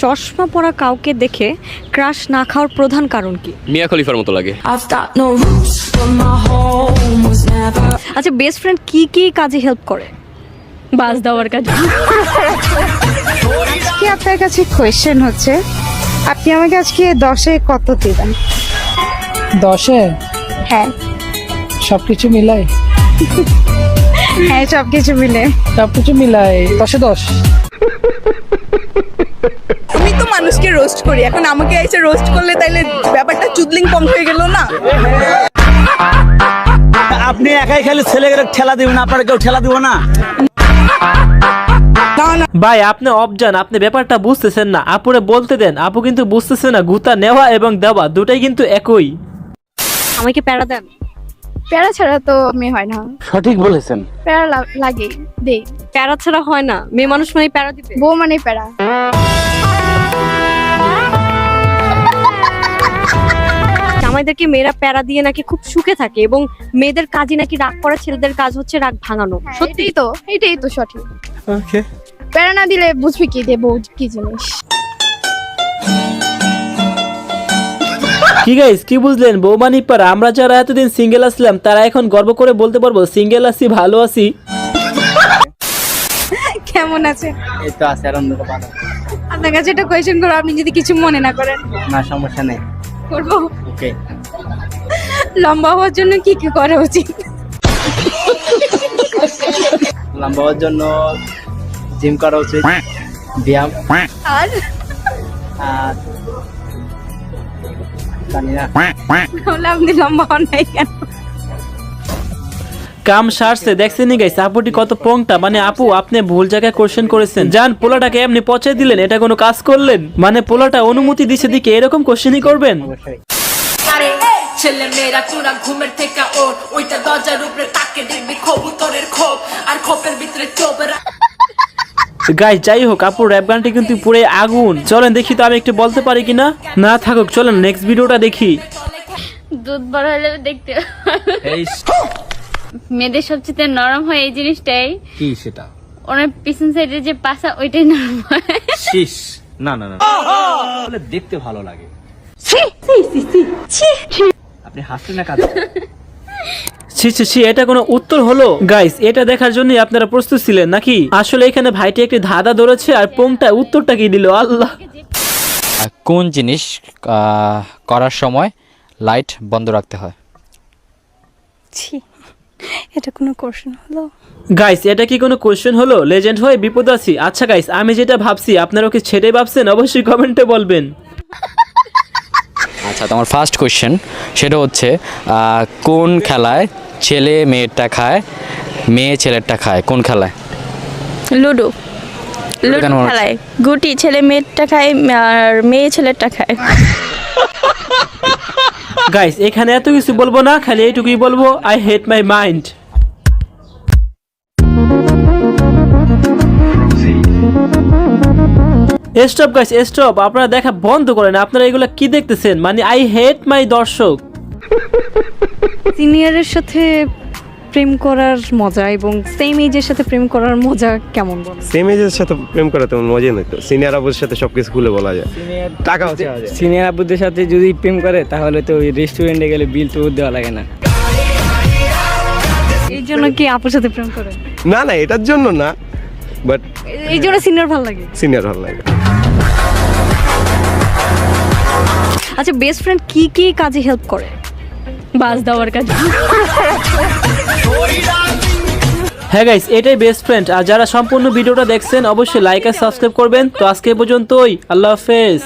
চশমা পরা কাউকে দেখে ক্রাশ না খাওয়ার প্রধান কারণ কি? মিয়া খলিফার মতো লাগে. আচ্ছা বেস্ট ফ্রেন্ড কি কি কাজে হেল্প করে? বাস দেওয়ার কাজে। কি আপনার কাছে কোয়েশ্চেন হচ্ছে আপনি আমাকে আজকে দশে কত দেবেন? দশে? হ্যাঁ। সবকিছু মিলাই হ্যাঁ সব কিছু মিলে। সবকিছু মিলাই দশে দশ? তো রোস্ট করি। এখন আমাকে এসে রোস্ট করলে তাইলে ব্যাপারটা চুদলিং পং হয়ে গেল না? আপনি একাই খালি ছেলেকে ঠেলা দিবেন আপনার কেউ ঠেলা দিব না। ভাই আপনি অফ যান আপনি ব্যাপারটা বুঝতেছেন না। আপুরে বলতে দেন আপু কিন্তু বুঝতেছে না গুতা নেওয়া এবং দেওয়া দুটাই কিন্তু একই। আমাকে প্যারা দেন। প্যারা ছাড়া তো মেয়ে হয় না। সঠিক বলেছেন। প্যারা লাগে দে প্যারা ছাড়া হয় না। মেয়ে মানুষ মানে প্যারা দিবে। বউ মানে প্যারা। আমাদেরকে মেয়েরা প্যারা দিয়ে নাকি খুব সুখে থাকে এবং মেয়েদের কাজই নাকি রাগ করা ছেলেদের কাজ হচ্ছে রাগ ভাঙানো। সত্যি সত্যিই তো এটাই তো সঠিক। প্যারা না দিলে বুঝবি কি দেবো কি জিনিস? কি গাইস কি বুঝলেন? বৌমানি পাড়া আমরা যারা এতদিন সিঙ্গেল আসলাম তারা এখন গর্ব করে বলতে পারব সিঙ্গেল আছি ভালো আছি। কেমন আছে? এই তো আছে আনন্দ আপনার কাছে একটা কোয়েশ্চেন করো আপনি যদি কিছু মনে না করেন। না সমস্যা নেই। করব। ওকে। লম্বা হওয়ার জন্য কি কি করা উচিত? লম্বা হওয়ার জন্য জিম করা উচিত ব্যায়াম। আর? আর তাহলে আপনি লম্বা হন নাই কেন? কাম সারছে দেখছেন গাইস আপুটি কত পংটা। মানে আপু আপনি ভুল জায়গায় কোশ্চেন করেছেন। যান পোলাটাকে এমনি পচে দিলেন এটা কোনো কাজ করলেন? মানে পোলাটা অনুমতি দিছে দিকে এরকম কোশ্চেনই করবেন? ছেলে মেয়েরা চূড়া ঘুমের থেকে ওর। ওইটা দরজার উপরে তাকে দেখবি কবুতরের খোপ। আর খোপের ভিতরে চোপেরা গাইস যাই হোক আপুর র্যাপ গানটি কিন্তু পুরো আগুন। চলেন দেখি তো আমি একটু বলতে পারি কিনা? না থাকুক চলেন নেক্সট ভিডিওটা দেখি। দুধ বড় হলে দেখতে। এই মেয়েদের সবচেয়ে নরম হয় এই জিনিসটাই। কি সেটা? ওনার পিছন সাইডে যে পাশা ওইটাই নরম হয়। শীষ না না না দেখতে ভালো লাগে। আপনি হাসছেন না কাজ ছি ছি ছি এটা কোনো উত্তর হলো? গাইস এটা দেখার জন্য আপনারা প্রস্তুত ছিলেন নাকি? আসলে এখানে ভাইটি একটি ধাঁধা ধরেছে আর পোংটা উত্তরটা কি দিল? আল্লাহ! কোন জিনিস আহ, করার সময় লাইট বন্ধ রাখতে হয়? ছি এটা কোনো কোশ্চেন হলো? গাইস এটা কি কোনো কোশ্চেন হলো? লেজেন্ড হয়ে বিপদ আছি। আচ্ছা গাইস আমি যেটা ভাবছি আপনারা কি ছেড়ে ভাবছেন? অবশ্যই কমেন্টে বলবেন। আচ্ছা তোমার ফার্স্ট কোয়েশ্চেন সেটা হচ্ছে কোন খেলায় ছেলে মেয়েরটা খায় মেয়ে ছেলেরটা খায়? কোন খেলায়? লুডো। লুডো? খেলায়। গুটি ছেলে মেয়েরটা খায় আর মেয়ে ছেলেরটা খায়। গাইস এখানে এত কিছু বলব না খালি এইটুকুই বলব I hate my mind stop guys stop আপনারা দেখা বন্ধ করেন। আপনারা এগুলো কি দেখতেছেন? মানে আই হেট মাই দর্শক। সিনিয়রের সাথে প্রেম করার মজা এবং সেম এজের সাথে প্রেম করার মজা কেমন বল? সেম এজের সাথে প্রেম করা তেমন মজা নেই তো। সিনিয়র আবুর সাথে সবকিছু খুলে বলা যায়। টাকা হচ্ছে সিনিয়র আবুদের সাথে যদি প্রেম করে তাহলে তো ওই রেস্টুরেন্টে গেলে বিল তো দেওয়া লাগে না। এই জন্য কি আপুর সাথে প্রেম করে না না এটার জন্য না বাট এই জন্য সিনিয়র ভালো লাগে। সিনিয়র ভালো লাগে। আচ্ছা বেস্ট ফ্রেন্ড কি কি কাজে হেল্প করে? বাস দেওয়ার কাজে। হ্যাঁ গাইস এটাই বেস্ট ফ্রেন্ড আর যারা সম্পূর্ণ ভিডিওটা দেখছেন, অবশ্যই লাইক আর সাবস্ক্রাইব করবেন। তো আজকে পর্যন্তই। আল্লাহ হাফেজ।